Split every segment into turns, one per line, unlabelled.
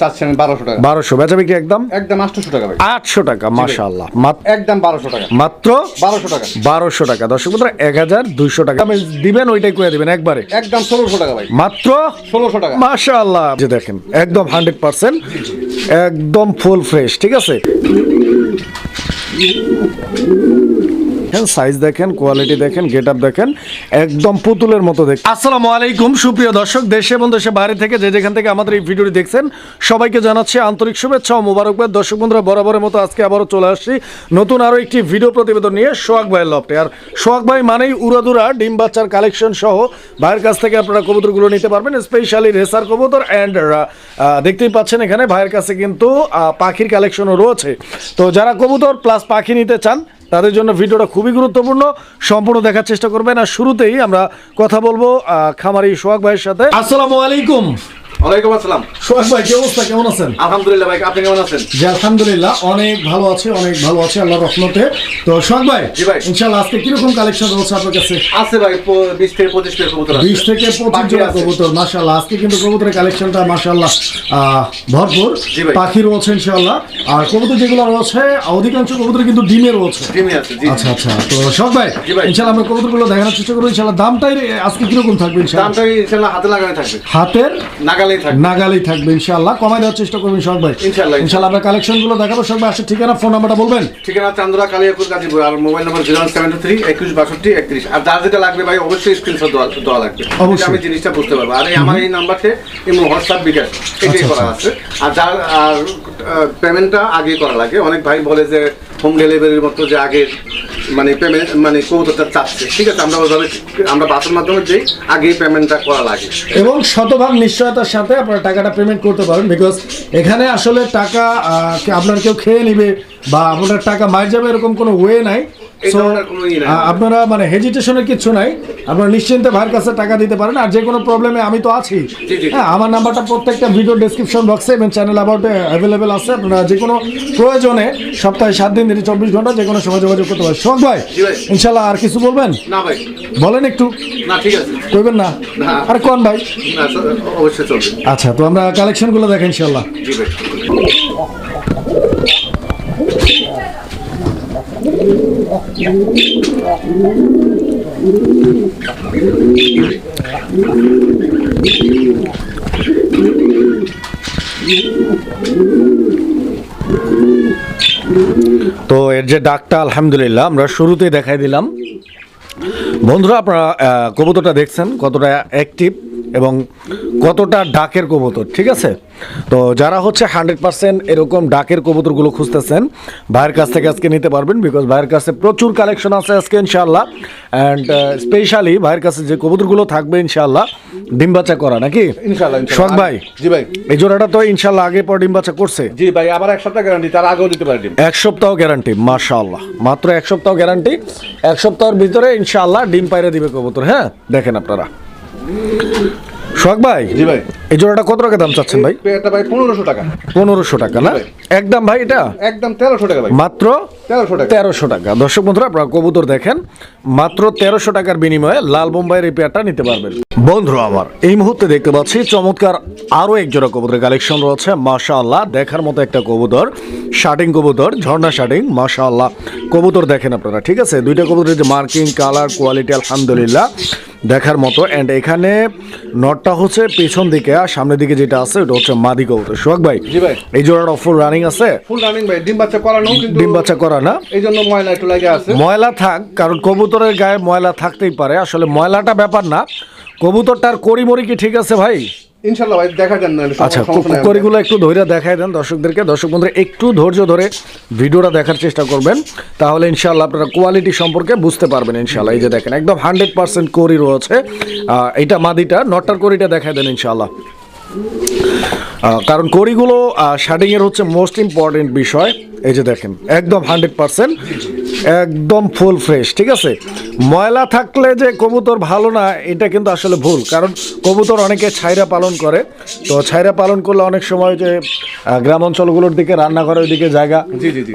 চাচ্ছেন বারোশো টাকা।
বারোশো। বেচা বিক্রি একদম?
একদম আটশোশো টাকা ভাই।
আটশো টাকা মাশাল্লাহ
একদম বারোশো টাকা।
মাত্র
বারোশো টাকা।
বারোশো টাকা। দর্শক বন্ধুরা এক হাজার দুইশো টাকা। দিবেন ওইটাই করে দিবেন একবারে।
একদম ষোলোশো টাকা ভাই।
মাত্র
ষোলোশো টাকা।
যে দেখেন একদম হান্ড্রেড পার্সেন্ট একদম ফুল ফ্রেশ ঠিক আছে? সাইজ দেখেন কোয়ালিটি দেখেন গেট আপ দেখেন, একদম পুতুলের মতো দেখেন আসসালামু আলাইকুম, সুপ্রিয় দর্শক, দেশে এবং দেশে বাইরে থেকে যে যেখান থেকে আমাদের এই ভিডিওটি দেখছেন, সবাইকে জানাচ্ছি আন্তরিক শুভেচ্ছা ও মোবারকবাদ। দর্শক বন্ধুরা, বরাবরের মতো আজকে আবারও চলে আসছি নতুন আরও একটি ভিডিও প্রতিবেদন নিয়ে সোহাগ ভাইয়ের লফটে। আর সোহাগ ভাই মানেই উড়াদুরা ডিম বাচ্চার কালেকশন সহ ভাইয়ের কাছ থেকে আপনারা কবুতরগুলো নিতে পারবেন স্পেশালি রেসার কবুতর অ্যান্ড দেখতেই পাচ্ছেন এখানে ভাইয়ের কাছে কিন্তু পাখির কালেকশনও রয়েছে। তো যারা কবুতর প্লাস পাখি নিতে চান তাদের জন্য ভিডিওটা খুবই গুরুত্বপূর্ণ। সম্পূর্ণ দেখার চেষ্টা করবেন। আর শুরুতেই আমরা কথা বলব খামারি সোহাগ ভাইয়ের সাথে। আসসালামু আলাইকুম।
ওয়ালাইকুম আসসালাম।
সোহাগ ভাই কি অবস্থা? কেমন আছেন?
আলহামদুলিল্লাহ ভাই আপনি কেমন আছেন?
জি আলহামদুলিল্লাহ অনেক ভালো আছে অনেক ভালো আছে আল্লাহর রহমতে। তো সোহাগ ভাই
জি ভাই।
ইনশাআল্লাহ আজকে কীরকম কালেকশন রয়েছে আপনার কাছে?
আছে ভাই প- বিশ থেকে পঁচিশ পেয়ার কবুতর আছে।
বিশ থেকে পঁচিশ
বাকি
জোড়া কবুতর মাশাল্লাহ আজকে কিন্তু কবুতরের কালেকশনটা মাশাল্লাহ ভরপুর। পাখি রয়েছে ইনশাল্লাহ আর কবুতর যেগুলো রয়েছে অধিকাংশ কবুতর কিন্তু ডিমে রয়েছে।
ডিমে আছে জি।
আচ্ছা আচ্ছা। তো সব ভাই
জি
ইনশাল্লাহ আমরা কবুতরগুলো দেখানোর চেষ্টা করব। ইনশাল্লাহ দামটাই আজকে কীরকম থাকবে
হাতে লাগানো থাকবে।
হাতের?
থাকবে
নাগালেই থাকবে। ইনশাল্লাহ কমাই দেওয়ার চেষ্টা করবেন সব ভাই।
ইনশাল্লাহ।
ইনশাল্লাহ আমরা কালেকশনগুলো দেখাবো। সব ভাই আসলে ঠিকানা ফোন নাম্বারটা বলবেন?
ঠিকানা চান্দুরা কালিয়াপুর গাজীপুর আর mobile number zero seven three একুশ বাষট্টি একত্রিশ। আর যার যেটা লাগবে ভাই অবশ্যই স্ক্রিনশট দেওয়া লাগবে।
অবশ্যই।
আমি জিনিসটা বুঝতে পারব। আর আমার এই নাম্বারতে এবং হোয়াটসঅ্যাপ বিকাশ এটাই
আচ্ছা,
করা
আচ্ছা।
আছে। আর যার আর পেমেন্টটা আগে করা লাগে। অনেক ভাই বলে যে হোম ডেলিভারির মতো যে আগের মানে পেমেন্ট মানে কৌতটা চাচ্ছে। ঠিক আছে, আমরা ওইভাবে, আমরা বাসের মাধ্যমে যেই আগে পেমেন্টটা করা লাগে।
এবং শতভাগ নিশ্চয়তার সাথে আপনারা টাকাটা পেমেন্ট করতে পারেন বিকজ এখানে আসলে টাকা আপনার কেউ খেয়ে নিবে বা আপনার টাকা মার যাবে এরকম কোনো ওয়ে নাই। আপনারা মানে হেজিটেশনের কিছু নাই। আপনারা নিশ্চিন্তে ভাইয়ের কাছে টাকা দিতে পারেন। আর যে কোনো প্রবলেমে আমি তো আছি। হ্যাঁ আমার নাম্বারটা প্রত্যেকটা ভিডিও ডেসক্রিপশন বক্সে এবং চ্যানেল অ্যাবাউটে অ্যাভেলেবেল আছে। আপনারা যে কোনো প্রয়োজনে সপ্তাহে সাত দিন দিন চব্বিশ ঘণ্টা যে কোনো সময় যোগাযোগ করতে পারেন। শোক ভাই ইনশাল্লাহ আর কিছু বলবেন?
না ভাই।
বলেন একটু।
না ঠিক আছে।
কইবেন না?
না।
আর কোন ভাই?
অবশ্যই চলবে।
আচ্ছা তো আমরা কালেকশনগুলো দেখেন ইনশাল্লাহ।
জি ভাই।
তো এর যে ডাকটা, আলহামদুলিল্লাহ, আমরা শুরুতেই দেখাই দিলাম। বন্ধুরা, আপনারা কবুতরটা দেখছেন, কতটা অ্যাক্টিভ এবং কতটা ডাকের কবুতর, ঠিক আছে? তো যারা হচ্ছে হান্ড্রেড পার্সেন্ট এরকম ডাকের কবুতরগুলো খুঁজতেছেন ভাইয়ের কাছ থেকে আজকে নিতে পারবেন বিকজ ভাইয়ের কাছে প্রচুর কালেকশন আছে আজকে ইনশাআল্লাহ। অ্যান্ড স্পেশালি ভাইয়ের কাছে যে কবুতরগুলো থাকবে ইনশাআল্লাহ ডিম বাচ্চা করা নাকি?
ইনশাআল্লাহ
শখ ভাই।
জি ভাই।
এই জোড়াটা তো ইনশাআল্লাহ আগে পর ডিম বাচ্চা করছে।
জি ভাই আবার এক সপ্তাহ গ্যারান্টি তার আগেও দিতে পারি ডিম।
এক সপ্তাহ গ্যারান্টি মাশাআল্লাহ। মাত্র এক সপ্তাহ গ্যারান্টি এক সপ্তাহের ভিতরে ইনশাআল্লাহ ডিম পাইরে দিবে কবুতর হ্যাঁ? দেখেন আপনারা। শখ ভাই?
জি ভাই।
এই জোড়াটা কত টাকা দাম চাচ্ছেন ভাই?
এটা ভাই পনেরোশো টাকা।
পনেরোশো টাকা না? একদম ভাই এটা?
একদম তেরোশো টাকা ভাই।
মাত্র
তেরোশো টাকা।
তেরোশো টাকা। দর্শক বন্ধুরা আপনারা কবুতর দেখেন মাত্র তেরোশো টাকার বিনিময়ে লাল বোম্বাইয়ের এই পেয়ারটা নিতে পারবেন। বন্ধুরা আমার এই মুহূর্তে দেখতে পাচ্ছি চমৎকার আরও এক জোড়া কবুতরের কালেকশন রয়েছে। মাশাআল্লাহ দেখার মতো একটা কবুতর শার্টিং কবুতর ঝর্ণা শার্টিং মাশাআল্লাহ। কবুতর দেখেন আপনারা ঠিক আছে? দুইটা কবুতরের যে মার্কিং কালার কোয়ালিটি আলহামদুলিল্লাহ। দেখার মতো। এন্ড এখানে নটটা হচ্ছে পেছন দিকে আর সামনের দিকে যেটা আছে ওটা হচ্ছে মাদি কবুতর সোহাগ ভাই
জি ভাই।
এই জোড়াটা ফুল রানিং আছে?
ফুল রানিং ভাই ডিম বাচ্চা করানো কিন্তু
ডিম বাচ্চা করা না?
এই জন্য ময়লা একটু লাগে আছে।
ময়লা থাক কারণ কবুতরের গায়ে ময়লা থাকতেই পারে। আসলে ময়লাটা ব্যাপার না। কবুতরটার করিমরি কি ঠিক আছে ভাই?
ইনশাল্লাহ ভাই দেখা যান না।
আচ্ছা করিগুলো একটু ধৈর্য দেখাই দেন দর্শকদেরকে। দর্শক বন্ধুরা একটু ধৈর্য ধরে ভিডিওটা দেখার চেষ্টা করবেন। তাহলে ইনশাল্লাহ আপনারা কোয়ালিটি সম্পর্কে বুঝতে পারবেন ইনশাল্লাহ এই যে দেখেন একদম হান্ড্রেড পার্সেন্ট করি রয়েছে। মাদিটা নটটার করিটা দেখাই দেন ইনশাল্লাহ কারণ করিগুলো এর হচ্ছে মোস্ট ইম্পর্টেন্ট বিষয়। এই যে দেখেন একদম হান্ড্রেড পার্সেন্ট একদম ফুল ফ্রেশ ঠিক আছে? ময়লা থাকলে যে কবুতর ভালো না এটা কিন্তু আসলে ভুল কারণ কবুতর অনেকে ছাইরা পালন করে। তো ছাইরা পালন করলে অনেক সময় যে গ্রাম অঞ্চলগুলোর দিকে রান্না রান্নাঘরের দিকে জায়গা।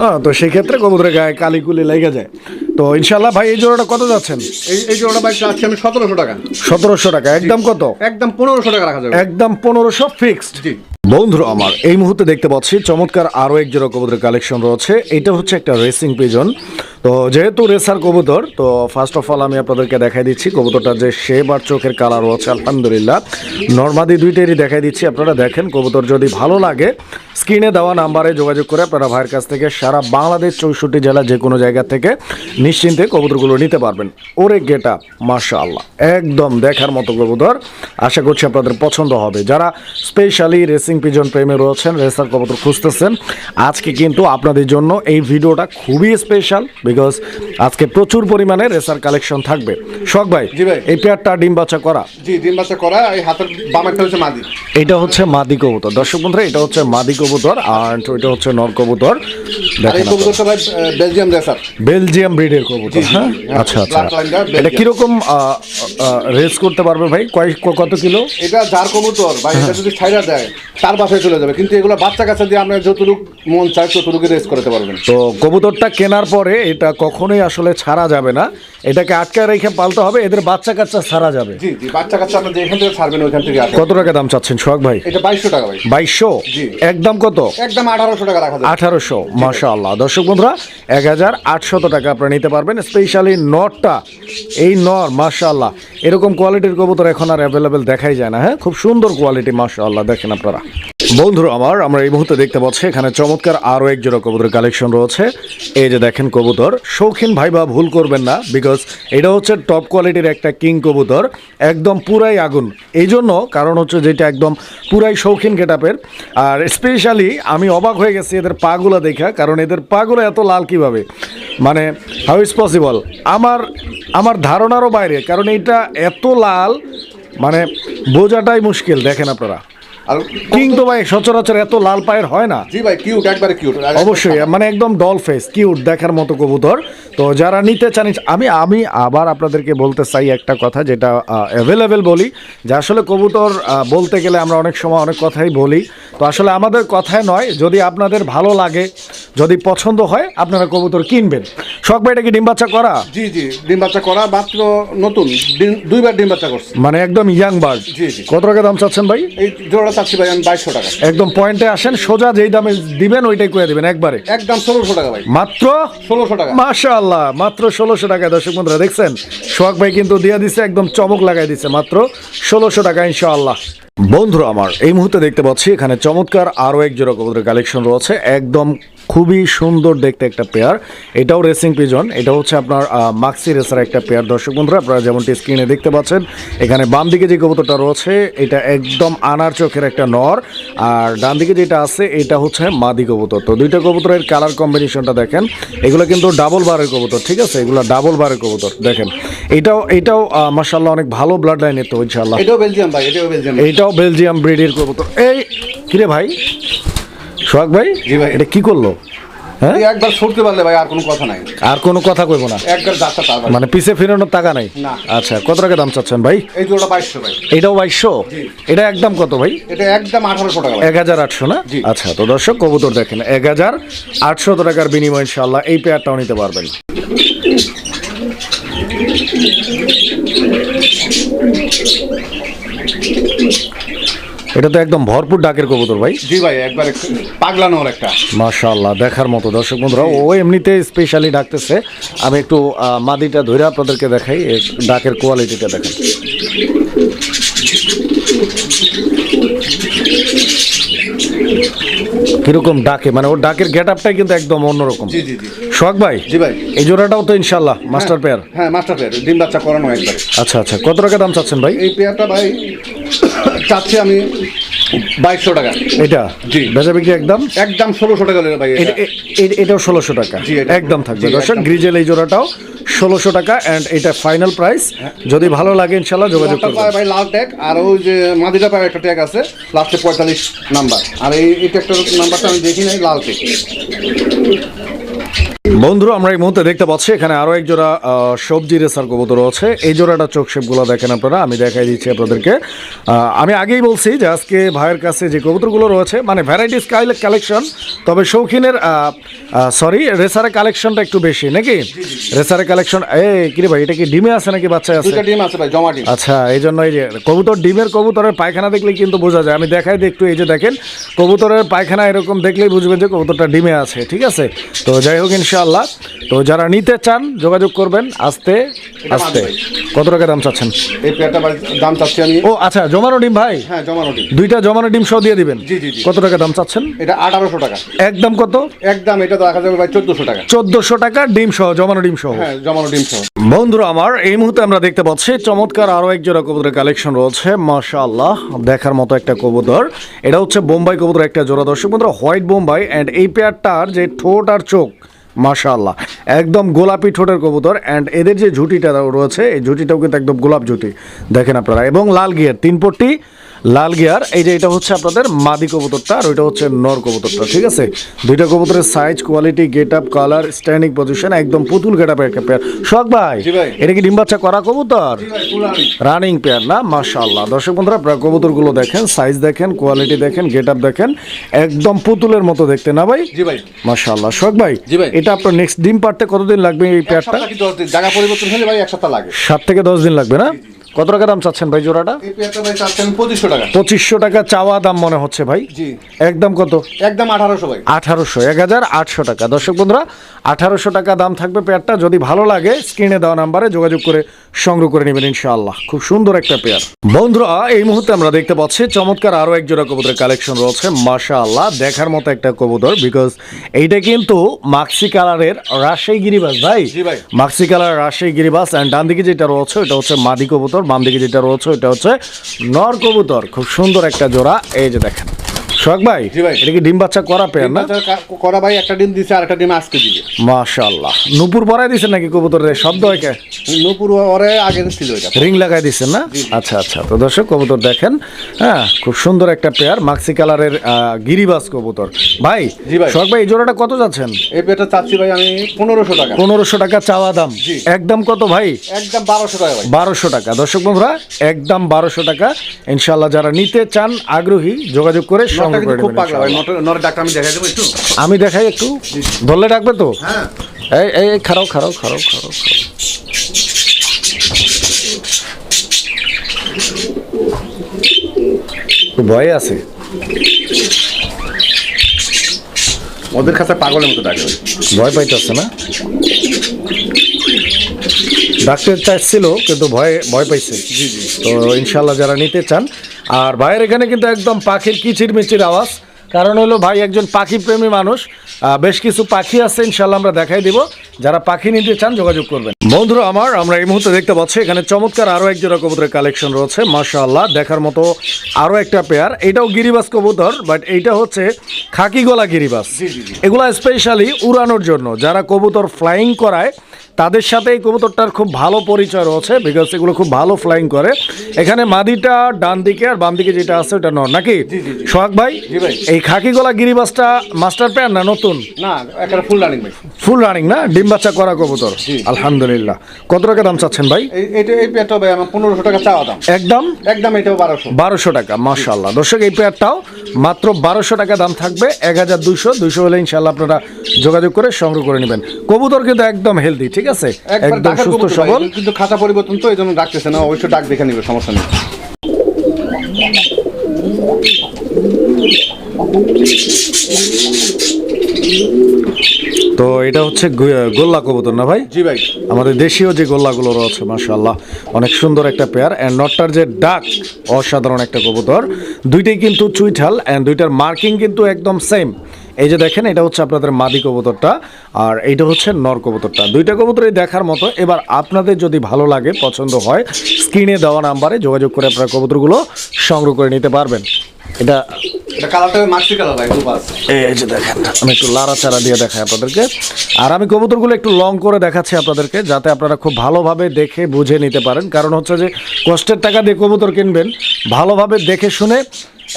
হ্যাঁ, তো সেক্ষেত্রে কবুতরের গায়ে কালিকুলি লেগে যায়। তো ইনশাল্লাহ ভাই এই জোড়াটা কত যাচ্ছেন?
এই এই জোড়া ভাই চাচ্ছি আমি সতেরোশো টাকা।
সতেরোশো টাকা একদম কত?
একদম পনেরোশো টাকা রাখা যাবে।
একদম পনেরোশো ফিক্সড বন্ধুরা আমার, এই মুহূর্তে দেখতে পাচ্ছি চমৎকার আরও এক জোড়া কবুতরের কালেকশন রয়েছে। এটা হচ্ছে একটা রেসিং পিজন তো যেহেতু রেসার কবুতর, তো ফার্স্ট অফ অল আমি আপনাদেরকে দেখাই দিচ্ছি কবুতরটা যে শেপ আর চোখের কালার রয়েছে, আলহামদুলিল্লাহ। নর্মাদি দুইটারই দেখাই দিচ্ছি, আপনারা দেখেন, কবুতর যদি ভালো লাগে স্ক্রিনে দেওয়া নাম্বারে যোগাযোগ করে আপনারা ভাইয়ের কাছ থেকে সারা বাংলাদেশ চৌষট্টি জেলা যে কোনো জায়গা থেকে নিশ্চিন্তে কবুতরগুলো নিতে পারবেন। ওরে গেটা মাশা আল্লাহ একদম দেখার মতো কবুতর, আশা করছি আপনাদের পছন্দ হবে। যারা স্পেশালি রেসিং পিজন প্রেমে রয়েছেন রেসার কবুতর খুঁজতেছেন, আজকে কিন্তু আপনাদের জন্য এই ভিডিওটা খুবই স্পেশাল বিকজ আজকে প্রচুর পরিমাণে রেসার কালেকশন থাকবে। শখ ভাই। এই পেয়ারটা ডিম বাচ্চা করা?
জি ডিম বাচ্চা করা এই হাতের বামেরটা হচ্ছে মাদি।
এটা হচ্ছে মাদি কবুতর। দর্শক বন্ধুরা এটা হচ্ছে মাদি কবুতর আর এটা হচ্ছে নর কবুতর। দেখেন
কবুতরটা ভাই বেলজিয়াম রেসার
বেলজিয়াম ব্রিডের কবুতর হ্যাঁ?
হ্যাঁ,
আচ্ছা আচ্ছা। এটা
Belgium।
কীরকম রেস করতে পারবে ভাই? কয় কত কিলো?
এটা যার কবুতর ভাই
হ্যাঁ।
এটা যদি ছাইরা দেয় তার বাসায় চলে যাবে। কিন্তু এগুলো বাচ্চা কাচ্চা দিয়ে আমরা যতটুকু মন চাই ততটুকু রেস করতে পারবেন।
তো কবুতরটা কেনার পরে এটা কখনোই আসলে ছাড়া যাবে না। এটাকে আটকায় রেখে পালতে হবে এদের বাচ্চা কাচ্চা ছাড়া যাবে।
জি জি বাচ্চা কাচ্চা আপনি যেখান থেকে ছাড়বেন ওইখান থেকে আসে
কত টাকা দাম চাচ্ছেন সোহাগ ভাই?
এটা বাইশশো টাকা ভাই।
বাইশশো?
জি।
একদম কত?
একদম আঠারোশো টাকা রাখা যাবে।
আঠারোশো মাশা আল্লাহ দর্শক বন্ধুরা এক হাজার আটশত টাকা আপনারা নিতে পারবেন স্পেশালি নরটা এই নর মাশা আল্লাহ এরকম কোয়ালিটির কবুতর এখন আর অ্যাভেলেবেল দেখাই যায় না হ্যাঁ? খুব সুন্দর কোয়ালিটি মাশা আল্লাহ দেখেন আপনারা। বন্ধুরা আমার, আমরা এই মুহূর্তে দেখতে পাচ্ছি, এখানে চমৎকার আরও এক জোড়া কবুতরের কালেকশন রয়েছে। এই যে দেখেন কবুতর, শৌখিন ভাই বা ভুল করবেন না বিকজ এটা হচ্ছে টপ কোয়ালিটির একটা কিং কবুতর, একদম পুরাই আগুন। এই জন্য কারণ হচ্ছে যেটা একদম পুরাই শৌখিন গেটাপের আর স্পেশালি আমি অবাক হয়ে গেছি এদের পাগুলো দেখা, কারণ এদের পাগুলো এত লাল কীভাবে? মানে হাউ ইজ পসিবল আমার আমার ধারণারও বাইরে, কারণ এটা এত লাল মানে বোঝাটাই মুশকিল, দেখেন আপনারা।
আর
কিং তো ভাই সচরাচর এত লাল পায়ের হয় না।
জি ভাই কিউট একবারে কিউট
অবশ্যই মানে একদম ডল ফেস কিউট দেখার মতো কবুতর। তো যারা নিতে চান আমি আমি আবার আপনাদেরকে বলতে চাই একটা কথা যেটা অ্যাভেলেবেল বলি যে আসলে কবুতর বলতে গেলে আমরা অনেক সময় অনেক কথাই বলি। তো আসলে আমাদের কথায় নয় যদি আপনাদের ভালো লাগে যদি পছন্দ হয় আপনারা কবুতর কিনবেন। শখ ভাই এটা কি ডিম বাচ্চা করা?
জি জি ডিম বাচ্চা করা মাত্র নতুন দুইবার ডিম বাচ্চা করছে।
মানে একদম ইয়াং বার্ড
জি, জি।
কত টাকা দাম চাচ্ছেন ভাই?
এই জোড়া চাচ্ছি ভাই আমি বাইশশো টাকা।
একদম পয়েন্টে আসেন সোজা যেই দামে দিবেন ওইটাই করে দিবেন একবারে।
একদম ষোলোশো টাকা ভাই।
মাত্র
ষোলোশো টাকা।
মাশাআল্লাহ মাত্র ষোলোশো টাকা দর্শক বন্ধুরা দেখছেন? সোহাগ ভাই কিন্তু দিয়ে দিছে একদম চমক লাগাই দিছে মাত্র ষোলোশো টাকা ইনশাআল্লাহ। বন্ধুরা আমার এই মুহূর্তে দেখতে পাচ্ছি এখানে চমৎকার আরও এক জোড়া কবুতরের কালেকশন রয়েছে একদম খুবই সুন্দর দেখতে একটা পেয়ার এটাও রেসিং পিজন এটা হচ্ছে আপনার মাক্সি রেসার একটা পেয়ার দর্শক বন্ধুরা আপনারা যেমনটি স্ক্রিনে দেখতে পাচ্ছেন এখানে বাম দিকে যে কবুতরটা রয়েছে এটা একদম আনার চোখের একটা নর। আর ডান দিকে যেটা আছে এটা হচ্ছে মাদি কবুতর। তো দুইটা কবুতরের কালার কম্বিনেশনটা দেখেন। এগুলো কিন্তু ডাবল বারের কবুতর ঠিক আছে? এগুলো ডাবল বারের কবুতর দেখেন। এটাও এটাও মাসাল্লাহ অনেক ভালো ব্লাড লাইনের তো ইনশাল্লাহ
এটাও বেলজিয়াম ভাই এটাও বেলজিয়াম
এইটাও বেলজিয়াম ব্রিডের কবুতর। এই কিরে ভাই? সোহাগ ভাই?
জি ভাই।
এটা কি করল? হ্যাঁ?
একবার ছুটতে পারলে ভাই আর কোনো কথা নাই।
আর কোনো কথা কইব না।
একবার যাত্রা তার
মানে পিছে ফেরানোর টাকা নাই?
না।
আচ্ছা কত টাকা দাম চাচ্ছেন ভাই?
এই জোড়া বাইশশো ভাই।
এটাও বাইশশো? এটা একদম কত ভাই?
এটা একদম আঠারোশো টাকা
এক হাজার আটশো না? আচ্ছা তো দর্শক কবুতর দেখেন এক হাজার আটশো টাকার বিনিময় ইনশাল্লাহ এই পেয়ারটাও নিতে পারবেন। এটা তো একদম ভরপুর ডাকের কবুতর ভাই।
জি ভাই একবার পাগলানোর একটা।
মাশাআল্লাহ দেখার মতো। দর্শক বন্ধুরা ও এমনিতে স্পেশালি ডাকতেছে। আমি একটু মাদিটা ধরে আপনাদেরকে দেখাই ডাকের কোয়ালিটিটা দেখাই। কীরকম ডাকে? মানে ওর ডাকের গেট আপটাই কিন্তু একদম অন্যরকম।
জি জি জি।
শখ ভাই
জি ভাই।
এই জোড়াটাও তো ইনশাল্লাহ মাস্টার পেয়ার
হ্যাঁ মাস্টার পেয়ার ডিম বাচ্চা করানো একবারে।
আচ্ছা আচ্ছা কত টাকা দাম চাচ্ছেন ভাই?
এই পেয়ারটা ভাই চাচ্ছি আমি বাইশশো টাকা।
এটা?
জি।
বেচা বিক্রি একদম?
একদম ষোলোশো টাকা ভাই
এটাও ষোলোশো টাকা। একদম থাকবে। দর্শক গ্রিজেল এই জোড়াটাও ষোলোশো টাকা অ্যান্ড এটা ফাইনাল প্রাইস যদি ভালো লাগে ইনশাল্লাহ যোগাযোগ করবেন।
ভাই লাল ট্যাগ আর ওই যে মাদিটা পায় একটা ট্যাগ আছে লাস্টে পঁয়তাল্লিশ নাম্বার আর এই এই ট্যাগটার নাম্বারটা আমি দেখি নাই লাল ট্যাগ
বন্ধুরা আমরা এই মুহূর্তে দেখতে পাচ্ছি এখানে আরও এক জোড়া সবজি রেসার কবুতর আছে। এই জোড়াটা চোখ শেপগুলো দেখেন আপনারা আমি দেখাই দিচ্ছি আপনাদেরকে। আমি আগেই বলছি যে আজকে ভাইয়ের কাছে যে কবুতরগুলো রয়েছে মানে ভ্যারাইটিস কালেকশন তবে শৌখিনের সরি রেসারের কালেকশনটা একটু বেশি নাকি? রেসারের কালেকশন এই কিরে ভাই এটা কি ডিমে আছে নাকি বাচ্চা আছে?
ডিম আছে ভাই জমা ডিম।
আচ্ছা এই জন্য এই যে কবুতর ডিমের কবুতরের পায়খানা দেখলে কিন্তু বোঝা যায়। আমি দেখাই দিই একটু এই যে দেখেন কবুতরের পায়খানা এরকম দেখলেই বুঝবেন যে কবুতরটা ডিমে আছে ঠিক আছে? তো যাই হোক ইনশাআল্লাহ। তো যারা নিতে চান যোগাযোগ করবেন আস্তে আস্তে। কত টাকা দাম চাচ্ছেন?
এই পেয়ারটা দাম চাচ্ছি আমি।
ও আচ্ছা জমানো ডিম ভাই?
হ্যাঁ জমানো ডিম।
দুইটা জমানো ডিম সহ দিয়ে দিবেন?
জি, জি।
কত টাকা দাম চাচ্ছেন?
এটা আঠারোশো টাকা।
একদম কত?
একদম এটা তো রাখা যাবে ভাই চোদ্দশো টাকা।
চোদ্দশো টাকা ডিম সহ জমানো ডিম সহ।
হ্যাঁ জমানো ডিম সহ।
বন্ধুরা আমার এই মুহূর্তে আমরা দেখতে পাচ্ছি চমৎকার আরও এক জোড়া কবুতরের কালেকশন রয়েছে মাশাআল্লাহ দেখার মতো একটা কবুতর। এটা হচ্ছে বোম্বাই কবুতর একটা জোড়া। দর্শক বন্ধুরা হোয়াইট বোম্বাই অ্যান্ড এই পেয়ারটার যে ঠোঁট আর চোখ মাশাআল্লাহ। একদম গোলাপি ঠোঁটের কবুতর অ্যান্ড এদের যে ঝুটিটা রয়েছে, এই ঝুঁটিটাও কিন্তু একদম গোলাপ ঝুঁটি। দেখেন আপনারা, এবং লাল গিয়ার তিন পট্টি লাল গিয়ার এই যে এটা হচ্ছে আপনাদের মাদি কবুতরটা আর ওইটা হচ্ছে নর কবুতরটা ঠিক আছে? দুইটা কবুতরের size quality get up colour standing position একদম পুতুল গেট আপের একটা পেয়ার শখ ভাই এটা কি ডিম বাচ্চা করা কবুতর? রানিং পেয়ার না? মাশাআল্লাহ। দর্শক বন্ধুরা আপনারা কবুতরগুলো দেখেন সাইজ দেখেন কোয়ালিটি দেখেন গেট আপ দেখেন একদম পুতুলের মতো দেখতে না ভাই?
জি ভাই।
মাশাআল্লাহ। শখ ভাই এটা আপনার নেক্সট ডিম পারতে কতদিন লাগবে এই পেয়ারটা
জায়গা পরিবর্তন হলে ভাই এক সপ্তাহ লাগে।
সাত থেকে দশ দিন লাগবে না? কত টাকা দাম চাচ্ছেন ভাই জোড়াটা?
পঁচিশশো টাকা।
পঁচিশশো টাকা চাওয়া দাম মনে হচ্ছে ভাই?
জি।
একদম কত?
একদম আঠারোশো ভাই।
আঠারোশো এক হাজার আটশো টাকা। দর্শক বন্ধুরা আঠারোশো টাকা দাম থাকবে পেয়ারটা। যদি ভালো লাগে স্ক্রিনে দেওয়া নাম্বারে যোগাযোগ করে সংগ্রহ করে নেবেন ইনশাআল্লাহ। খুব সুন্দর একটা পেয়ার। বন্ধুরা এই মুহূর্তে আমরা দেখতে পাচ্ছি চমৎকার আরও এক জোড়া কবুতরের কালেকশন রয়েছে। মাশা আল্লাহ দেখার মতো একটা কবুতর বিকজ এইটা কিন্তু মাক্সি কালারের রাজশাহী গিরিবাস ভাই। মাক্সি কালার রাজশাহী গিরিবাস অ্যান্ড ডান দিকে যেটা রয়েছে ওটা হচ্ছে মাদি কবুতর বাম দিকে যেটা রয়েছে ওটা হচ্ছে নর কবুতর। খুব সুন্দর একটা জোড়া এই যে দেখেন। সোহাগ ভাই
জি ভাই।
এটা কি ডিম বাচ্চা করা পেয়ার না?
করা ভাই একটা ডিম দিছে আর একটা ডিম আজকে দিবে।
মাশাআল্লাহ। নুপুর পরাই দিছেন নাকি কবুতরের? শব্দ হয় কে
নূপুর ওরে আগে ছিল এটা।
রিং লাগাই দিছেন না? আচ্ছা আচ্ছা। তো দর্শক কবুতর দেখেন। হ্যাঁ খুব সুন্দর একটা পেয়ার মাক্সি কালারের গিরিবাস কবুতর। ভাই। সোহাগ ভাই এই জোড়াটা কত যাচ্ছেন?
এই পেয়ারটা চাচ্ছি ভাই আমি পনেরোশো টাকা।
পনেরোশো টাকা চাওয়া দাম। একদম কত ভাই?
একদম বারোশো টাকা
বারোশো টাকা। দর্শক বন্ধুরা একদম বারোশো টাকা। ইনশাল্লাহ যারা নিতে চান আগ্রহী যোগাযোগ করে
নটা
সংগ্রহ
কিন্তু খুব পাগলা ভাই। নরের ডাক্তার আমি দেখাই দেবো একটু।
আমি দেখাই একটু? ধরলে ডাকবে তো?
হ্যাঁ।
এই এই এই, খারাও খারাও খারাও খারাও খারাও। ভয় আছে।
ওদের কাছে পাগলের মতো ডাকে।
ভয় পাইতেছে না? ডাক্তার চাইছিল কিন্তু ভয় ভয় পাইছে। তো ইনশাল্লাহ যারা নিতে চান আর ভাইয়ের এখানে কিন্তু একদম পাখির কিচির মিচির আওয়াজ। কারণ হলো ভাই একজন পাখি প্রেমী মানুষ বেশ কিছু পাখি আছে ইনশাল্লাহ আমরা দেখাই দিব। যারা পাখি নিতে চান যোগাযোগ করবেন। বন্ধুরা আমার আমরা এই মুহূর্তে দেখতে পাচ্ছি এখানে চমৎকার আরও এক জোড়া কবুতরের কালেকশন রয়েছে মাশাআল্লাহ দেখার মতো আরও একটা পেয়ার। এটাও গিরিবাস কবুতর বাট এইটা হচ্ছে খাকি গলা গিরিবাস এগুলা স্পেশালি উড়ানোর জন্য যারা কবুতর ফ্লাইং করায় তাদের সাথে এই কবুতরটার খুব ভালো পরিচয় রয়েছে বিকজ এগুলো খুব ভালো ফ্লাইং করে। এখানে মাদিটা ডান দিকে আর বাম দিকে যেটা আছে ওটা নর নাকি? সোহাগ ভাই এই খাকি গলা গিরিবাসটা মাস্টার প্যান না নতুন?
না একটা ফুল রানিং ভাই।
ফুল রানিং না? ডিম বাচ্চা করা কবুতর? আলহামদুলিল্লাহ। কত টাকা দাম চাচ্ছেন ভাই?
এই এইটা এই পেয়ারটা ভাই আমার পনেরোশো টাকা চাওয়া দাম।
একদম?
একদম এটাও বারোশো।
বারোশো টাকা মাশাল্লাহ দর্শক এই পেয়ারটাও মাত্র বারোশো টাকা দাম থাকবে এক হাজার দুইশো। দুইশো হলে ইনশাল্লাহ আপনারা যোগাযোগ করে সংগ্রহ করে নেবেন। কবুতর কিন্তু একদম হেলদি ঠিক আছে? একদম সুস্থ সবল।
কিন্তু খাতা পরিবর্তন তো এই জন্য ডাকতেছে না অবশ্যই ডাক দেখে নিবে সমস্যা নেই।
তো এটা হচ্ছে গোল্লা কবুতর না ভাই?
জি ভাই।
আমাদের দেশীয় যে গোল্লাগুলো রয়েছে মাশাল্লাহ অনেক সুন্দর একটা পেয়ার অ্যান্ড নটটার যে ডাক অসাধারণ একটা কবুতর। দুইটাই কিন্তু চুইঠাল অ্যান্ড দুইটার মার্কিং কিন্তু একদম সেম এই যে দেখেন এটা হচ্ছে আপনাদের মাদি কবুতরটা আর এইটা হচ্ছে নর কবুতরটা। দুইটা কবুতরই দেখার মতো। এবার আপনাদের যদি ভালো লাগে পছন্দ হয় স্ক্রিনে দেওয়া নাম্বারে যোগাযোগ করে আপনারা কবুতরগুলো সংগ্রহ করে নিতে পারবেন। এটা
এটা কালারটা মাছি কালার ভাই দুপাস
এই যে দেখেন আমি একটু লাড়াচাড়া দিয়ে দেখাই আপনাদেরকে। আর আমি কবুতরগুলো একটু লং করে দেখাচ্ছি আপনাদেরকে যাতে আপনারা খুব ভালোভাবে দেখে বুঝে নিতে পারেন। কারণ হচ্ছে যে কষ্টের টাকা দিয়ে কবুতর কিনবেন ভালোভাবে দেখে শুনে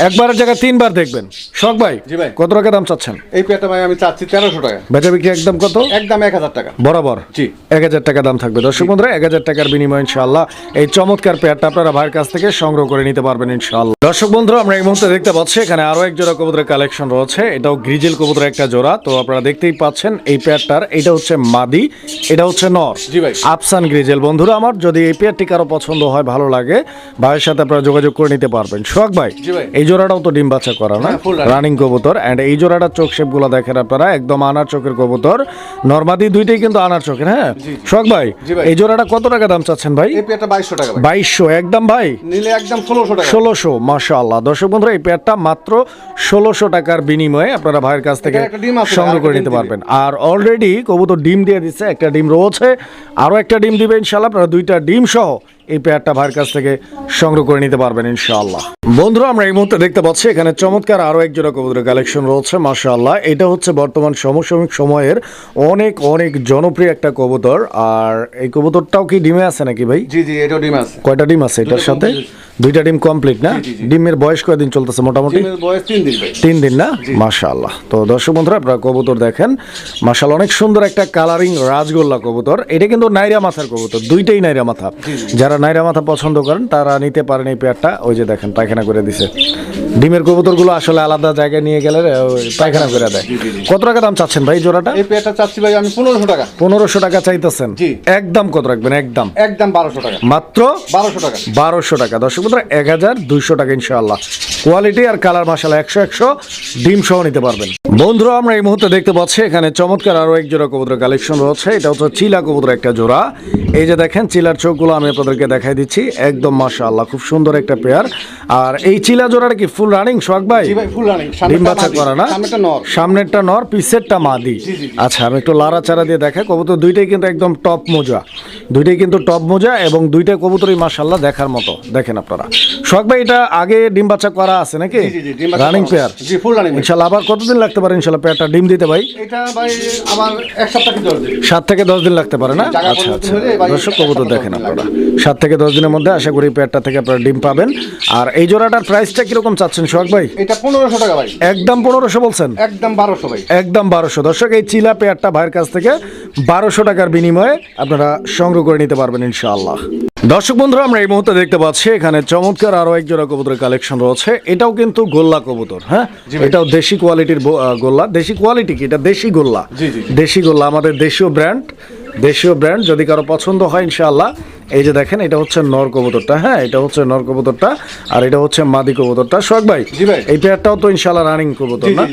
একবারের জায়গায় তিনবার দেখবেন। শখ ভাই
জি ভাই।
কত টাকা দাম চাচ্ছেন?
এই পেয়ারটা ভাই আমি চাচ্ছি তেরোশো টাকা।
বেচা বিক্রি একদম কত?
একদম এক হাজার টাকা।
বরাবর?
জি।
এক হাজার টাকা দাম থাকবে। দর্শক বন্ধুরা এক হাজার টাকার বিনিময়ে ইনশাআল্লাহ এই চমৎকার পেয়ারটা আপনারা ভাইয়ের কাছ থেকে সংগ্রহ করে নিতে পারবেন ইনশাআল্লাহ। দর্শক বন্ধুরা আমরা এই মুহূর্তে দেখতে পাচ্ছি এখানে আরও এক জোড়া কবুতরের কালেকশন রয়েছে। এটাও গ্রিজেল কবুতরের একটা জোড়া। তো আপনারা দেখতেই পাচ্ছেন এই পেয়ারটার এটা হচ্ছে মাদি এটা হচ্ছে নর।
জি ভাই।
আফসান গ্রিজেল। বন্ধুরা আমার যদি এই পেয়ারটি কারও পছন্দ হয় ভালো লাগে ভাইয়ের সাথে আপনারা যোগাযোগ করে নিতে পারবেন। সোহাগ ভাই
জি ভাই।
এই জোড়াটাও তো ডিম বাচ্চা করা না?
হ্যাঁ।
রানিং কবুতর। এন্ড এই জোড়াটার চোখ শেপগুলো দেখেন আপনারা একদম আনার চোখের কবুতর। নর্মাদি দুইটাই কিন্তু আনার চোখের হ্যাঁ? শখ ভাই এই জোড়াটা কত টাকা দাম চাচ্ছেন ভাই?
বাইশশো টাকা
বাইশশো একদম ভাই?
নিলে একদম ষোলোশো টাকা।
ষোলোশো মাশাআল্লাহ। দর্শক বন্ধুরা এই পেয়ারটা মাত্র ষোলোশো টাকার বিনিময়ে আপনারা ভাইয়ের কাছ থেকে সংগ্রহ করে নিতে পারবেন। আর অলরেডি কবুতর ডিম দিয়ে দিচ্ছে একটা ডিম রয়েছে আরও একটা ডিম দিবে ইনশাল্লাহ আপনারা দুইটা ডিম সহ এই পেয়ারটা ভাইয়ের কাছ থেকে সংগ্রহ করে নিতে পারবেন ইনশাআল্লাহ। বন্ধুরা আমরা এই মুহূর্তে দেখতে পাচ্ছি এখানে চমৎকার আরও এক জোড়া কবুতরের কালেকশন রয়েছে মাশাআল্লাহ। এটা হচ্ছে বর্তমান সমসাময়িক সময়ের অনেক অনেক জনপ্রিয় একটা কবুতর। আর এই কবুতরটাও কি ডিমে আছে নাকি ভাই?
জি জি এটাও ডিম আছে।
কয়টা ডিম আছে এটার সাথে? দুইটা ডিম কমপ্লিট না। ডিমের বয়স কয়দিন চলতেছে মোটামুটি?
তিন দিন
তিন দিন না? মাশাআল্লাহ। তো দর্শক বন্ধুরা আপনারা কবুতর দেখেন। মাশাআল্লাহ অনেক সুন্দর একটা কালারিং রাজগোল্লা কবুতর। এটা কিন্তু নাইরা মাথার কবুতর দুইটাই নাইরা মাথা। যারা নাইরা মাথা পছন্দ করেন তারা নিতে পারেন এই পেয়ারটা। ওই যে দেখেন পায়খানা করে দিছে। ডিমের কবুতরগুলো আসলে আলাদা জায়গায় নিয়ে গেলে পায়খানা করে দেয়। কত টাকা দাম চাচ্ছেন ভাই জোড়াটা?
এই পেয়ারটা চাচ্ছি ভাই আমি পনেরোশো টাকা।
পনেরোশো টাকা চাইতেছেন। একদম কত রাখবেন একদম?
একদম বারোশো টাকা।
মাত্র
বারোশো টাকা।
বারোশো টাকা। দর্শক বন্ধুরা এক হাজার দুইশো টাকা ইনশাআল্লাহ। কোয়ালিটি আর কালার মাসালা একশো একশো ডিম সহ নিতে পারবেন। বন্ধুরা আমরা এই মুহূর্তে দেখতে পাচ্ছি এখানে চমৎকার আরও এক জোড়া কবুতর কালেকশন রয়েছে। এটা হচ্ছে চিলা কবুতর একটা জোড়া। এই যে দেখেন চিলার চোখগুলো আমি আপনাদেরকে দেখাই দিচ্ছি। একদম মাশাআল্লাহ খুব সুন্দর একটা পেয়ার। আর এই চিলা জোড়াটা কি ফুল রানিং শখ ভাই?
জি ভাই ফুল রানিং
ডিম বাচ্চা করা না?
নর।
সামনেরটা নর পিছেরটা মাদি।
জি, জি।
আচ্ছা আমি একটু লাড়া চারা দিয়ে দেখা কবুতর দুইটাই কিন্তু একদম টপ মোজা। দুইটাই কিন্তু টপ মোজা এবং দুইটা কবুতরই মাশাল্লাহ দেখার মতো। দেখেন আপনারা। শখ ভাই এটা আগে ডিম বাচ্চা করা আছে নাকি? Running pair.
জি।
ইনশাল্লাহ আবার কতদিন লাগতে পারে ইনশাল্লাহ পেয়ারটা ডিম দিতে ভাই?
এটা ভাই আমার এক সপ্তাহ কি দশ দিন।
সাত থেকে দশ দিন লাগতে পারে না? আচ্ছা আচ্ছা। দর্শক কবুতর দেখেন আপনারা। সাত থেকে দশ দিনের মধ্যে আশা করি পেয়ারটা থেকে আপনারা ডিম পাবেন। আর এই জোড়াটার প্রাইসটা কীরকম চাচ্ছেন সোহাগ ভাই?
এটা পনেরোশো টাকা ভাই।
একদম পনেরোশো বলছেন?
একদম বারোশো ভাই।
একদম বারোশো। দর্শক এই চিলা পেয়ারটা ভাইয়ের কাছ থেকে বারোশো টাকার বিনিময়ে আপনারা সংগ্রহ করে নিতে পারবেন ইনশাআল্লাহ। দর্শক বন্ধুরা আমরা এই মুহূর্তে দেখতে পাচ্ছি এখানে চমৎকার আরও এক জোড়া কবুতরের কালেকশন রয়েছে। এটাও কিন্তু গোল্লা কবুতর হ্যাঁ? এটাও দেশি কোয়ালিটির গোল্লা। দেশি কোয়ালিটি কি? এটা দেশি গোল্লা। দেশি গোল্লা আমাদের দেশীয় ব্র্যান্ড দেশীয় ব্র্যান্ড যদি কারও পছন্দ হয় ইনশাআল্লাহ। এই যে দেখেন এটা হচ্ছে নর কবুতরটা হ্যাঁ? এটা হচ্ছে নর কবুতরটা আর এটা হচ্ছে মাদি কবুতরটা। সোহাগ ভাই
ভাই।
এই পেয়ারটাও তো ইনশাল্লাহ রানিং কবুতর না।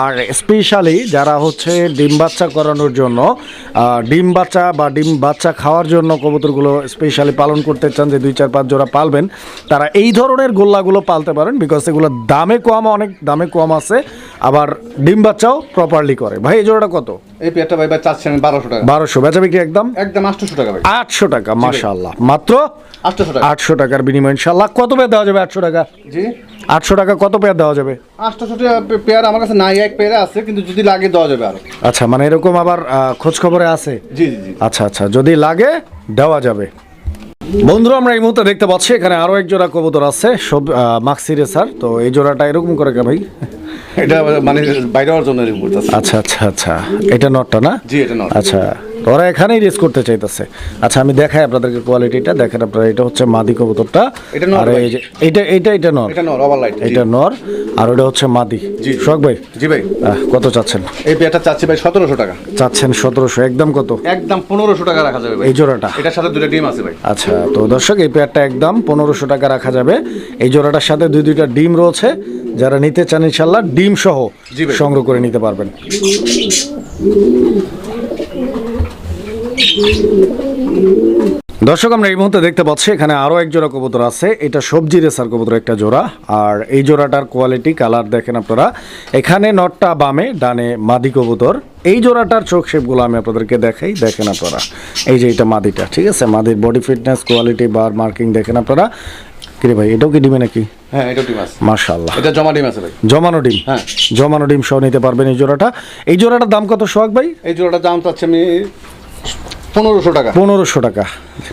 আর স্পেশালি যারা হচ্ছে ডিম বাচ্চা করানোর জন্য ডিম বাচ্চা বা ডিম বাচ্চা খাওয়ার জন্য কবুতরগুলো স্পেশালি পালন করতে চান যে দুই চার পাঁচ জোড়া পালবেন তারা এই ধরনের গোল্লাগুলো পালতে পারেন বিকজ এগুলো দামে কম অনেক দামে কম আছে আবার ডিম বাচ্চাও প্রপারলি করে। ভাই এই জোড়াটা কত?
এই পেয়ারটা ভাই ভাই চাচ্ছেন বারোশো টাকা।
বারোশো। বেচা বিক্রি একদম?
একদম আটশোশো টাকা ভাই।
আটশো টাকা মাত্র?
আটশোশো টাকা।
আটশো টাকার বিনিময় কত পেয়ার দেওয়া যাবে আটশো টাকা
জি।
আটশো টাকা কত পেয়ার দেওয়া যাবে?
পেয়ার আমার কাছে নাই এক পেয়ারে আছে কিন্তু যদি লাগে দেওয়া যাবে আরও।
আচ্ছা মানে এরকম আবার খোঁজ খবরে আছে?
জি।
আচ্ছা আচ্ছা যদি লাগে দেওয়া যাবে। বন্ধুরা আমরা এই মুহূর্তে দেখতে পাচ্ছি এখানে আরও এক জোড়া কবুতর আছে সব মাক্সি স্যার তো এই জোড়াটা এরকম করে কে ভাই?
এটা মানে বাইরে হওয়ার জন্য
আচ্ছা আচ্ছা আচ্ছা। এটা নটটা না?
জি এটা নট।
আচ্ছা। ওরা এখানেই রেস করতে চাইতেছে। আচ্ছা আমি দেখাই আপনাদেরকে কোয়ালিটিটা দেখেন আপনারা এটা হচ্ছে মাদি কবুতরটা।
এটা
আর এই যে এটা এটা এটা নর।
এটা নর ওভার লাইট
এটা নর আর ওটা হচ্ছে মাদি।
জি।
শখ ভাই?
জি ভাই।
কত চাচ্ছেন?
এই পেয়ারটা চাচ্ছি ভাই সতেরোশো টাকা।
চাচ্ছেন সতেরোশো একদম কত?
একদম পনেরোশো টাকা রাখা যাবে ভাই।
এই জোড়াটা?
এটার সাথে দুটো ডিম আছে ভাই।
আচ্ছা তো দর্শক এই পেয়ারটা একদম পনেরোশো টাকা রাখা যাবে। এই জোড়াটার সাথে দুই দুইটা ডিম রয়েছে। যারা নিতে চান ইনশাল্লাহ ডিম সহ সংগ্রহ করে নিতে পারবেন। দর্শক আমরা এই মুহূর্তে দেখতে পাচ্ছি এখানে আরও এক জোড়া কবুতর আছে। এটা সবজি রেসার কবুতর একটা জোড়া। আর এই জোড়াটার কোয়ালিটি কালার দেখেন আপনারা। এখানে নটটা বামে ডানে মাদি কবুতর। এই জোড়াটার চোখ শেপগুলো আমি আপনাদেরকে দেখাই। দেখেন আপনারা। এই যে এটা মাদিটা ঠিক আছে? মাদির body fitness quality bar marking দেখেন আপনারা। কিরে ভাই এটাও কি ডিমে নাকি?
হ্যাঁ এটা ডিম আছে। এটা জমা ডিম আছে ভাই।
জমানো ডিম?
হ্যাঁ।
জমানো ডিম সহ নিতে পারবেন এই জোড়াটা। এই জোড়াটার দাম কত সোহাগ ভাই?
এই জোড়াটার দাম চাচ্ছি আমি পনেরোশো টাকা।
পনেরোশো টাকা।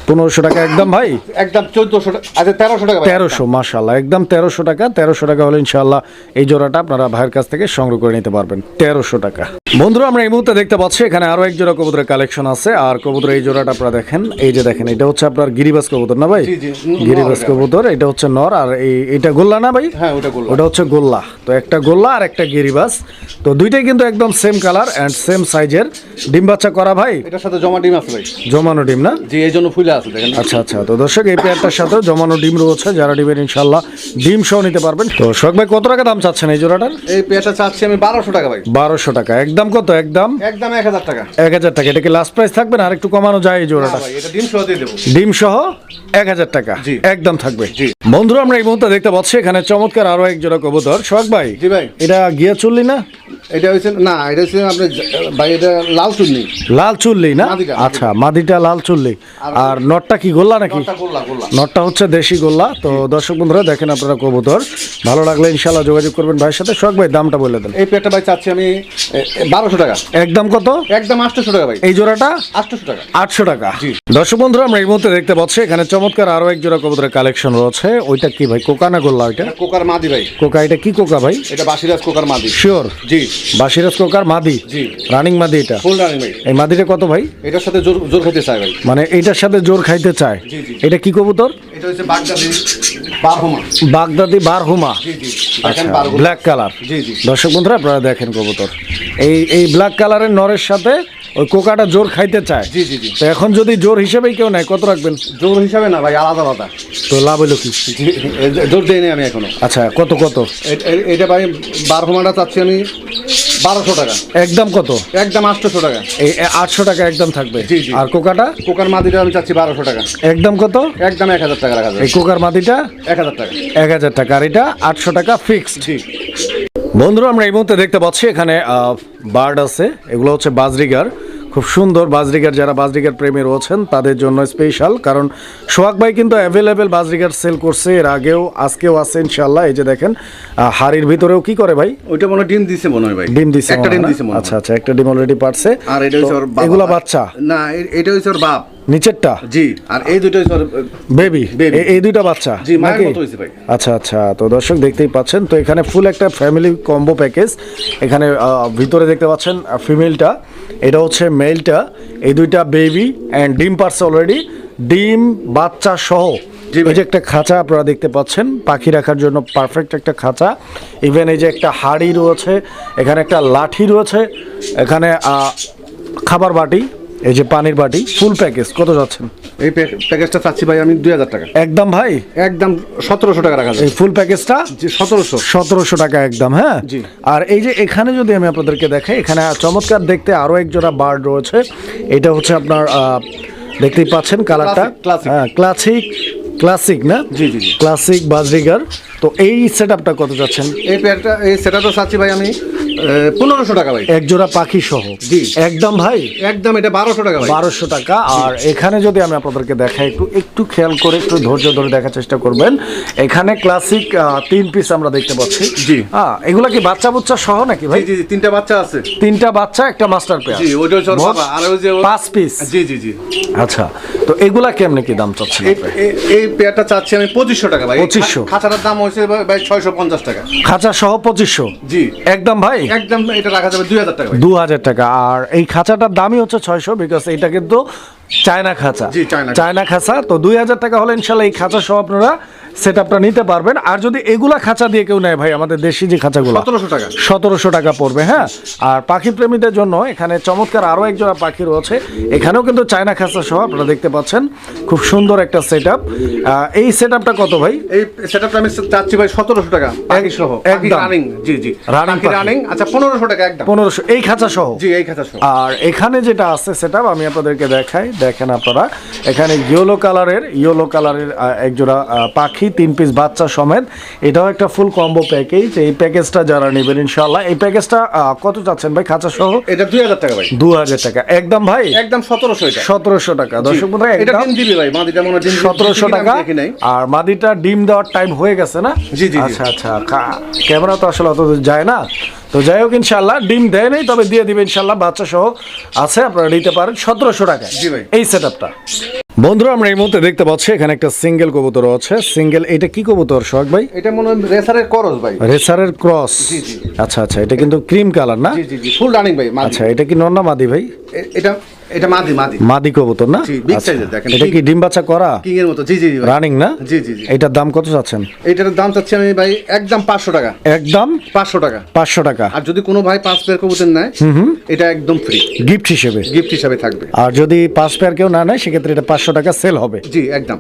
পনেরোশো টাকা একদম ভাই?
একদম চোদ্দশো আচ্ছা তেরোশো টাকা
তেরোশো মাসাল্লাহ একদম তেরোশো টাকা তেরোশো টাকা হলে ইনশাল্লাহ এই জোড়াটা আপনারা ভাইয়ের কাছ থেকে সংগ্রহ করে নিতে পারবেন তেরোশো টাকা। বন্ধুরা আমরা এই মুহূর্তে দেখতে পাচ্ছি এখানে আরও এক জোড়া কবুতরের কালেকশন আছে আর কবুতর এই জোড়াটা আপনারা দেখেন এই যে দেখেন এটা হচ্ছে আপনার গিরিবাস কবুতর না ভাই? গিরিবাস কবুতর এটা হচ্ছে নর আর এই এটা গোল্লা না ভাই?
হ্যাঁ ওটা
ওটা হচ্ছে গোল্লা তো একটা গোল্লা আর একটা গিরিবাস তো দুইটাই কিন্তু একদম সেম কালার অ্যান্ড সেম সাইজের ডিম বাচ্চা করা ভাই?
এটার সাথে জমা ডিম আছে ভাই।
জমানো ডিম না?
জি এই জন্য ফুলে আছে দেখেন।
আচ্ছা আচ্ছা। তো দর্শক এই পেয়ারটার সাথে জমানো ডিম রয়েছে যারা ডিমের ইনশাল্লাহ ডিম সহ নিতে পারবেন। তো শোক ভাই কত টাকা দাম চাচ্ছেন এই জোড়াটার?
এই পেয়ারটা চাচ্ছি আমি বারোশো টাকা ভাই।
বারোশো টাকা। একদম কত? একদম?
একদম এক হাজার টাকা।
এক হাজার টাকা। এটা কি লাস্ট প্রাইস থাকবে না? আর একটু কমানো যায় এই জোড়াটা?
এটা ডিম সহ দিয়ে দেবো।
ডিম সহ এক হাজার টাকা। একদম থাকবে। বন্ধুরা আমরা এই মুহূর্তে দেখতে পাচ্ছি এখানে চমৎকার আরও এক জোড়া কবুতর।
জি ভাই।
এটা গিয়া চুল্লি না?
এটা হচ্ছে না এটা হচ্ছে আপনি ভাই এটা লাল চুন্নি
লাল চুল্লি না? আচ্ছা মাদিটা লাল চুল্লি। আর নটটা কি গোল্লা নাকি? নটটা হচ্ছে দেশি গোল্লা। তো দর্শক বন্ধুরা দেখেন আপনারা কবুতর। ভালো লাগলে ইনশাল্লাহ যোগাযোগ করবেন ভাইয়ের সাথে। সোহাগ ভাই দামটা বলে দেন।
এই পেয়ারটা ভাই চাচ্ছি আমি বারোশো টাকা।
একদম কত?
একদম আটশোশো টাকা ভাই।
এই জোড়াটা?
আটশোশো টাকা।
আটশো টাকা। দর্শক বন্ধুরা আমরা এই মুহূর্তে দেখতে পাচ্ছি এখানে চমৎকার আরও এক জোড়া কবুতরের কালেকশন রয়েছে। ওইটা কি ভাই? কোকা না গোল্লা ওইটা
কোকার মাদি ভাই।
কোকা এটা কি কোকা ভাই?
এটা বাসিরাজ কোকার মাদি।
শিওর
জি।
বাসিরাজ কোকার মাদি? রানিং মাদি এটা? এই মাদিটা কত ভাই?
এটার সাথে জোর জোর খাইতে চায় ভাই।
মানে এইটার সাথে জোর খাইতে চায়। এটা কি কবুতর?
এটা হচ্ছে বাগদাদি বারহমা।
বাগদাদি বারহুমা। আচ্ছা ব্ল্যাক কালার। দর্শক বন্ধুরা আপনারা দেখেন কবুতর। এই এই ব্ল্যাক কালারের নরের সাথে ওই কোকাটা জোর খাইতে চায়।
জি জি জি।
তো এখন যদি জোর হিসেবেই কেউ নেয় কত রাখবেন?
জোর হিসাবে না ভাই আলাদা আলাদা।
তো লাভ হইল কি?
জোর দেয়নি আমি এখনও।
আচ্ছা কত কত?
এটা ভাই বারহমাটা চাচ্ছি আমি বারোশো টাকা।
একদম কত?
একদম আটশোশো টাকা।
এই আটশো টাকা একদম থাকবে।
জি, জি।
আর কোকাটা?
কোকার মাদিটা আমি চাচ্ছি বারোশো টাকা।
একদম কত?
একদম এক হাজার টাকা রাখা
এই কোকার মাটিটা
এক হাজার টাকা।
এক হাজার টাকা। আর এটা আটশো টাকা ফিক্সড
জি।
বন্ধুরা আমরা এই মুহূর্তে দেখতে পাচ্ছি এখানে বার্ড আছে। এগুলো হচ্ছে বাজরিগার। খুব সুন্দর বাজরিগার যারা বাজরিগার প্রেমী রয়েছেন তাদের জন্য স্পেশাল কারণ সোহাগ ভাই কিন্তু অ্যাভেলেবেল বাজরিগার সেল করছে। এর আগেও আজকেও আছে ইনশাল্লাহ এই যে দেখেন হাড়ির ভিতরেও কি করে ভাই?
ওইটা মনে ডিম দিছে মনে হয় ভাই।
ডিম দিছে
একটা ডিম দিছে
আচ্ছা আচ্ছা একটা ডিম অলরেডি পারছে।
আর এটা হচ্ছে ওর বাবা।
এগুলা বাচ্চা?
না এটা হচ্ছে ওর বাপ।
নিচেরটা?
জি আর এই দুটো
বেবি এই দুইটা বাচ্চা?
জি মায়ের মতো হয়েছে ভাই।
আচ্ছা আচ্ছা তো দর্শক দেখতেই পাচ্ছেন তো এখানে ফুল একটা ফ্যামিলি কম্বো প্যাকেজ এখানে ভিতরে দেখতে পাচ্ছেন ফিমেলটা এটা হচ্ছে মেলটা এই দুইটা বেবি অ্যান্ড ডিম পারছে অলরেডি ডিম বাচ্চা সহ। এই যে একটা খাঁচা আপনারা দেখতে পাচ্ছেন পাখি রাখার জন্য পারফেক্ট একটা খাঁচা। ইভেন এই যে একটা হাড়ি রয়েছে এখানে একটা লাঠি রয়েছে এখানে খাবার বাটি এই যে পানির বাটি ফুল প্যাকেজ কত যাচ্ছেন?
এই প্যাক- প্যাকেজটা চাচ্ছি ভাই আমি দুই হাজার টাকা।
একদম ভাই?
একদম সতেরোশো টাকা রাখা
এই ফুল প্যাকেজটা
সতেরোশো।
সতেরোশো টাকা একদম হ্যাঁ। আর এই যে এখানে যদি আমি আপনাদেরকে দেখাই এখানে চমৎকার দেখতে আরও এক জোড়া বার্ড রয়েছে। এটা হচ্ছে আপনার দেখতেই পাচ্ছেন কালারটা। হ্যাঁ ক্লাসিক ক্লাসিক না?
জি, জি।
ক্লাসিক বাজরিগার তো এই সেট আপটা কত যাচ্ছেন?
এই প্যাকটা এই সেটাটা চাচ্ছি ভাই আমি পনেরোশো টাকা ভাই।
এক জোড়া পাখি সহ।
জি।
একদম ভাই?
একদম এটা বারোশো টাকা
বারোশো টাকা। আর এখানে যদি আমি আপনাদেরকে দেখাই একটু একটু খেয়াল করে একটু ধৈর্য ধরে দেখার চেষ্টা করবেন। এখানে ক্লাসিক তিন পিস আমরা দেখতে পাচ্ছি।
জি।
হ্যাঁ এগুলা কি বাচ্চা বুচ্চা সহ নাকি ভাই?
জি তিনটা বাচ্চা আছে।
তিনটা বাচ্চা একটা মাস্টার পেয়ার
জি ওইটা
মোট
বাবা আর ওই যে
পাঁচ পিস
জি জি জি।
আচ্ছা তো এগুলা কেমনে কি দাম চাচ্ছেন
এই- পেয়ারটা চাচ্ছি আমি পঁচিশশো টাকা ভাই।
2500
খাঁচাটার দাম হয়েছে ভাই ছয়শো পঞ্চাশ টাকা।
খাঁচা সহ পঁচিশশো।
জি।
একদম ভাই?
একদম এটা রাখা যাবে দুই হাজার টাকা
দু হাজার টাকা। আর এই খাঁচাটার দামই হচ্ছে ছয়শো বিকজ এটা কিন্তু চায়না খাঁচা।
চায়না
খাঁচা। তো দুই হাজার টাকা হলে ইনশাল্লাহ এই খাঁচা সব আপনারা সেট আপটা নিতে পারবেন। আর যদি এগুলা খাঁচা দিয়ে কেউ নেয় ভাই আমাদের দেশি যে খাঁচাগুলো
সতেরোশো টাকা।
সতেরোশো টাকা পড়বে হ্যাঁ? আর পাখি প্রেমীদের জন্য এখানে চমৎকার আরও এক জোড়া পাখি রয়েছে। এখানেও কিন্তু চায়না খাঁচা সহ আপনারা দেখতে পাচ্ছেন খুব সুন্দর একটা সেট আপ এই সেট আপটা কত ভাই?
এই সেটআপটা আমি চাচ্ছি ভাই সতেরোশো টাকা পাখি সহ।
একদম।
রানিং জি জি। পাখি। রানিং আচ্ছা পনেরোশো টাকা একদম।
পনেরোশো এই খাঁচা সহ?
জি এই খাঁচা সহ।
আর এখানে যেটা আছে সেটা আমি আপনাদেরকে দেখাই দেখেন আপনারা। এখানে ইয়েলো কালারের ইয়েলো কালারের এক জোড়া আহ, পাখি তিন পিস বাচ্চা সমেত। এটাও একটা ফুল কম্বো প্যাকেজ এই প্যাকেজটা যারা নেবেন ইনশাল্লাহ এই প্যাকেজটা কত চাচ্ছেন ভাই? খাঁচা সহ?
এটা দুই হাজার টাকা ভাই।
দু হাজার টাকা। একদম ভাই?
একদম সতেরোশো
সতেরোশো টাকা। দর্শক বন্ধুরা
এটা
একদম
ডিম দিবি ভাই। মাদিটা মনে ডিম
সতেরোশো টাকা। আর মাদিটা ডিম দেওয়ার টাইম হয়ে গেছে না?
জি, জি।
আচ্ছা আচ্ছা। ক্যামেরা তো আসলে অত যায় না। তো যাই হোক ইনশাল্লাহ ডিম দেয় নেই তবে দিয়ে দিবে ইনশাল্লাহ বাচ্চা সহ আছে আপনারা নিতে পারেন সতেরোশো টাকা এই সেট আপটা বন্ধুরা আমরা এই মুহূর্তে দেখতে পাচ্ছি এখানে একটা সিঙ্গেল কবুতর আছে। সিঙ্গেল এটা কি কবুতর শখ ভাই?
এটা মনে হয় রেসারের ক্রস ভাই।
রেসারের ক্রস।
জি, জি।
আচ্ছা আচ্ছা এটা কিন্তু ক্রিম কালার না?
জি জি জি ফুল রানিং ভাই
আচ্ছা এটা কি নন্না মাদি ভাই?
এটা এটা মাদি মাদি।
মাদি কবুতর না?
জি, big
আচ্ছা,
দেখেন।
এটা কি ডিম বাচ্চা করা?
কিং এর মতো জি জি
রানিং না?
জি জি জি।
এটার দাম কত চাচ্ছেন?
এটার দাম চাচ্ছি আমি ভাই একদম পাঁচশো টাকা।
একদম?
পাঁচশো টাকা।
পাঁচশো টাকা।
আর যদি কোনো ভাই পাঁচ পেয়ার কবুতর নেয় এটা একদম ফ্রি
গিফট হিসেবে?
গিফট হিসেবে থাকবে।
আর যদি পাঁচ পেয়ার কেউ না নেয় সেক্ষেত্রে এটা পাঁচশো টাকা সেল হবে।
জি একদম।